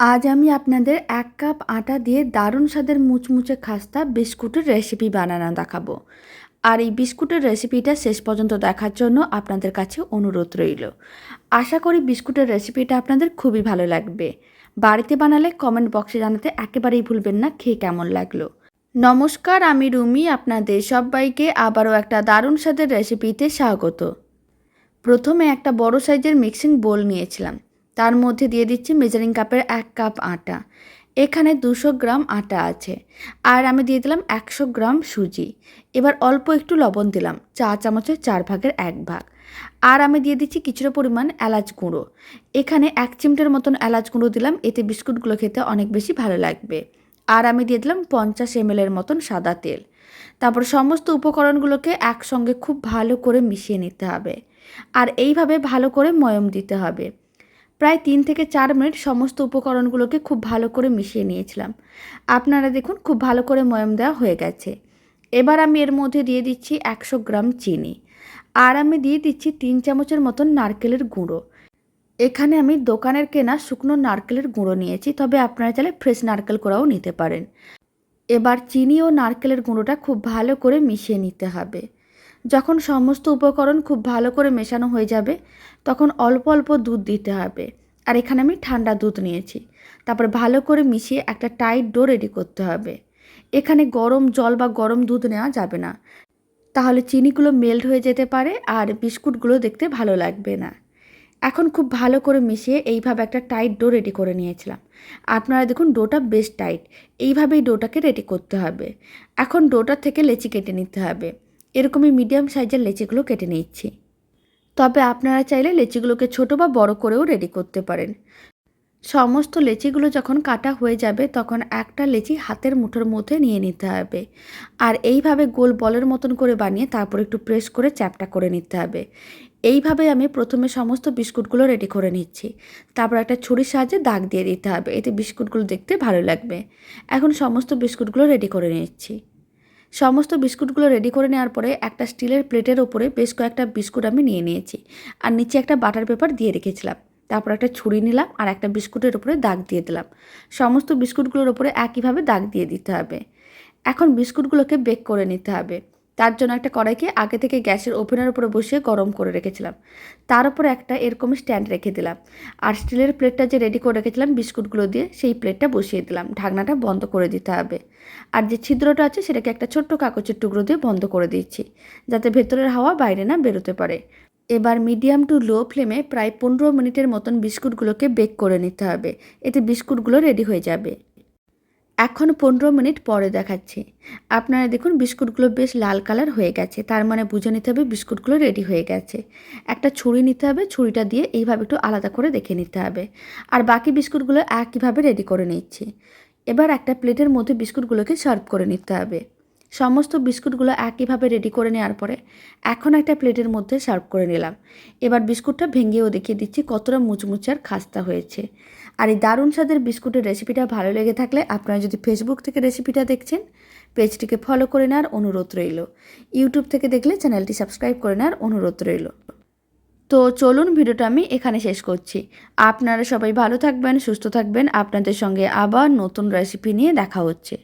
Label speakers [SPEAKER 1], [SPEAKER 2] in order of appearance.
[SPEAKER 1] আজ আমি আপনাদের এক কাপ আটা দিয়ে দারুণ স্বাদের মুচমুচে খাস্তা বিস্কুটের রেসিপি বানানো দেখাবো। আর এই বিস্কুটের রেসিপিটা শেষ পর্যন্ত দেখার জন্য আপনাদের কাছে অনুরোধ রইল। আশা করি বিস্কুটের রেসিপিটা আপনাদের খুবই ভালো লাগবে। বাড়িতে বানালে কমেন্ট বক্সে জানাতে একেবারেই ভুলবেন না, খেয়ে কেমন লাগল? নমস্কার, আমি রুমি, আপনাদের সবাইকে আবারও একটা দারুণ স্বাদের রেসিপিতে স্বাগত। প্রথমে একটা বড় সাইজের মিক্সিং বোল নিয়েছিলাম। তার মধ্যে দিয়ে দিচ্ছি মেজারিং কাপের এক কাপ আটা। এখানে দুশো গ্রাম আটা আছে। আর আমি দিয়ে দিলাম একশো গ্রাম সুজি। এবার অল্প একটু লবণ দিলাম, চা চামচের চার ভাগের এক ভাগ। আর আমি দিয়ে দিচ্ছি কিছুটা পরিমাণ এলাচ গুঁড়ো। এখানে এক চিমটের মতন এলাচ গুঁড়ো দিলাম, এতে বিস্কুটগুলো খেতে অনেক বেশি ভালো লাগবে। আর আমি দিয়ে দিলাম পঞ্চাশ এমএলের মতন সাদা তেল। তারপর সমস্ত উপকরণগুলোকে একসঙ্গে খুব ভালো করে মিশিয়ে নিতে হবে। আর এইভাবে ভালো করে ময়ম দিতে হবে। প্রায় তিন থেকে চার মিনিট সমস্ত উপকরণগুলোকে খুব ভালো করে মিশিয়ে নিয়েছিলাম। আপনারা দেখুন, খুব ভালো করে ময়ম দেওয়া হয়ে গেছে। এবার আমি এর মধ্যে দিয়ে দিচ্ছি একশো গ্রাম চিনি। আর আমি দিয়ে দিচ্ছি তিন চামচের মতন নারকেলের গুঁড়ো। এখানে আমি দোকানের কেনা শুকনো নারকেলের গুঁড়ো নিয়েছি, তবে আপনারা চাইলে ফ্রেশ নারকেল করাও নিতে পারেন। এবার চিনি ও নারকেলের গুঁড়োটা খুব ভালো করে মিশিয়ে নিতে হবে। যখন সমস্ত উপকরণ খুব ভালো করে মেশানো হয়ে যাবে, তখন অল্প অল্প দুধ দিতে হবে। আর এখানে আমি ঠান্ডা দুধ নিয়েছি। তারপর ভালো করে মিশিয়ে একটা টাইট ডো রেডি করতে হবে। এখানে গরম জল বা গরম দুধ নেওয়া যাবে না। তাহলে চিনিগুলো মেল্ট হয়ে যেতে পারে আর বিস্কুটগুলো দেখতে ভালো লাগবে না। এখন খুব ভালো করে মিশিয়ে এইভাবে একটা টাইট ডো রেডি করে নিয়েছিলাম। আপনারা দেখুন ডোটা বেশ টাইট এইভাবেই ডোটাকে রেডি করতে হবে। এখন ডোটার থেকে লেচি কেটে নিতে হবে। এরকমই মিডিয়াম সাইজের লেচিগুলো কেটে নিচ্ছি। তবে আপনারা চাইলে লেচিগুলোকে ছোট বা বড় করেও রেডি করতে পারেন। সমস্ত লেচিগুলো যখন কাটা হয়ে যাবে, তখন একটা লেচি হাতের মুঠোর মধ্যে নিয়ে নিতে হবে। আর এইভাবে গোল বলের মতন করে বানিয়ে তারপর একটু প্রেস করে চ্যাপটা করে নিতে হবে। এইভাবে আমি প্রথমে সমস্ত বিস্কুটগুলো রেডি করে নিচ্ছি। তারপর একটা ছুরির সাহায্যে দাগ দিয়ে দিতে হবে। এতে বিস্কুটগুলো দেখতে ভালো লাগবে। এখন সমস্ত বিস্কুটগুলো রেডি করে নিচ্ছি। সমস্ত বিস্কুটগুলো রেডি করে নেওয়ার পরে একটা স্টিলের প্লেটের ওপরে বেশ কয়েকটা বিস্কুট আমি নিয়ে নিয়েছি। আর নিচে একটা বাটার পেপার দিয়ে রেখেছিলাম। তারপর একটা ছুরি নিলাম আর একটা বিস্কুটের উপরে দাগ দিয়ে দিলাম। সমস্ত বিস্কুটগুলোর উপরে একইভাবে দাগ দিয়ে দিতে হবে। এখন বিস্কুটগুলোকে বেক করে নিতে হবে। তার জন্য একটা কড়াইকে আগে থেকে গ্যাসের ওভেনের উপরে বসিয়ে গরম করে রেখেছিলাম। তার উপরে একটা এরকম স্ট্যান্ড রেখে দিলাম। আর স্টিলের প্লেটটা যে রেডি করে রেখেছিলাম, বিস্কুটগুলো দিয়ে সেই প্লেটটা বসিয়ে দিলাম। ঢাকনাটা বন্ধ করে দিতে হবে। আর যে ছিদ্রটা আছে, সেটাকে একটা ছোট্ট কাগজের টুকরো দিয়ে বন্ধ করে দিচ্ছি, যাতে ভেতরের হাওয়া বাইরে না বেরোতে পারে। এবার মিডিয়াম টু লো ফ্লেমে প্রায় পনেরো মিনিটের মতন বিস্কুটগুলোকে বেক করে নিতে হবে। এতে বিস্কুটগুলো রেডি হয়ে যাবে। এখন পনেরো মিনিট পরে দেখাচ্ছি। আপনারা দেখুন, বিস্কুটগুলো বেশ লাল কালার হয়ে গেছে। তার মানে বুঝে নিতে হবে বিস্কুটগুলো রেডি হয়ে গেছে। একটা ছুরি নিতে হবে, ছুরিটা দিয়ে এইভাবে একটু আলাদা করে দেখে নিতে হবে। আর বাকি বিস্কুটগুলো একইভাবে রেডি করে নিচ্ছি। এবার একটা প্লেটের মধ্যে বিস্কুটগুলোকে সার্ভ করে নিতে হবে। সমস্ত বিস্কুটগুলো একইভাবে রেডি করে নেওয়ার পরে এখন একটা প্লেটের মধ্যে সার্ভ করে নিলাম। এবার বিস্কুটটা ভেঙেও দেখিয়ে দিচ্ছি কতটা মুচমুচে আর খাস্তা হয়েছে। আর এই দারুণ স্বাদের বিস্কুটের রেসিপিটা ভালো লেগে থাকলে আপনারা যদি ফেসবুক থেকে রেসিপিটা দেখছেন, পেজটিকে ফলো করে নেওয়ার অনুরোধ রইল। ইউটিউব থেকে দেখলে চ্যানেলটি সাবস্ক্রাইব করে নেওয়ার অনুরোধ রইল। তো চলুন ভিডিওটা আমি এখানে শেষ করছি। আপনারা সবাই ভালো থাকবেন, সুস্থ থাকবেন। আপনাদের সঙ্গে আবার নতুন রেসিপি নিয়ে দেখা হচ্ছে।